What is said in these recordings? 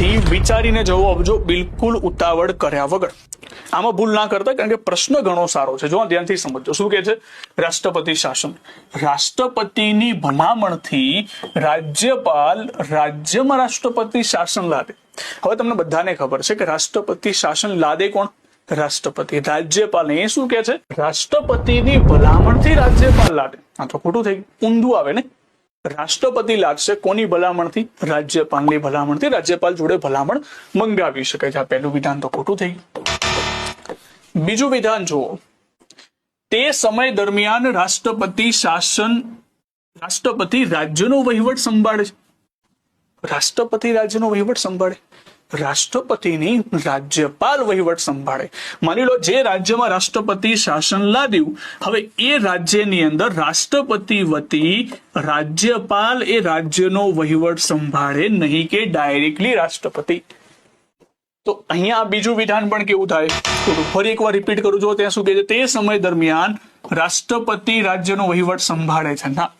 ધ્યાનથી વિચારીને જવાબ આપજો બિલકુલ ઉતાવળ કર્યા વગર. આમાં ભૂલ ના કરતા, કારણ કે પ્રશ્ન ઘણો સારો છે. જો ધ્યાનથી સમજો શું કે છે? રાષ્ટ્રપતિ શાસન. રાષ્ટ્રપતિની ભલામણથી રાજ્યપાલ રાજ્યમાં રાષ્ટ્રપતિ શાસન લાદે. હવે તમને બધાને ખબર છે કે રાષ્ટ્રપતિ શાસન લાદે કોણ? રાષ્ટ્રપતિ. રાજ્યપાલ એ શું કે છે? રાષ્ટ્રપતિની ભલામણથી રાજ્યપાલ લાદે. આ તો ખોટું થઈ ઊંધું આવે ને? રાષ્ટ્રપતિ લાગશે, કોની ભલામણથી? રાજ્યપાલની ભલામણથી. રાજ્યપાલ જોડે ભલામણ મંગાવી શકે છે. આ પહેલું વિધાન તો ખોટું થઈ બીજું વિધાન જુઓ. તે સમય દરમિયાન રાષ્ટ્રપતિ શાસન, રાષ્ટ્રપતિ રાજ્યનો વહીવટ સંભાળે રાષ્ટ્રપતિ રાજ્યનો વહીવટ સંભાળે. રાષ્ટ્રપતિની રાજ્યપાલ વહીવટ સંભાળે. માની લો, જે રાજ્યમાં રાષ્ટ્રપતિ શાસન લાદ્યું, હવે એ રાજ્યની અંદર રાષ્ટ્રપતિ વતી રાજ્યપાલ એ રાજ્યનો વહીવટ સંભાળે નહીં કે ડાયરેક્ટલી રાષ્ટ્રપતિ. તો અહીંયા બીજું વિધાન પણ કેવું થાય? થોડું ફરી એકવાર રિપીટ કરું છું ત્યાં શું કહે છે, તે સમય દરમિયાન રાષ્ટ્રપતિ રાજ્યનો વહીવટ સંભાળે છે. ના.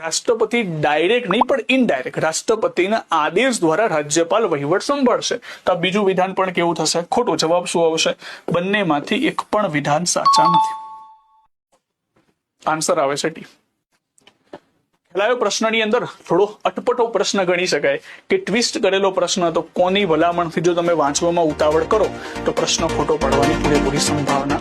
રાષ્ટ્રપતિ ડાયરેક્ટ નહીં, પણ ઇનડાયરેક્ટ રાષ્ટ્રપતિના આદેશ દ્વારા રાજ્યપાલ વહીવટ સંભાળશે. તો બીજું વિધાન પણ કેવું થશે? ખોટો જવાબ શું આવશે? બંનેમાંથી એક પણ વિધાન સાચા નથી. આન્સર આવે છે ટી. ખેલાયો પ્રશ્નની અંદર થોડો અટપટો પ્રશ્ન ગણી શકાય. કે ટ્વિસ્ટ કરેલો પ્રશ્ન તો કોની ભલામણથી જો તમે વાંચવામાં ઉતાવળ કરો, તો પ્રશ્ન ખોટો પડવાની પૂરેપૂરી સંભાવના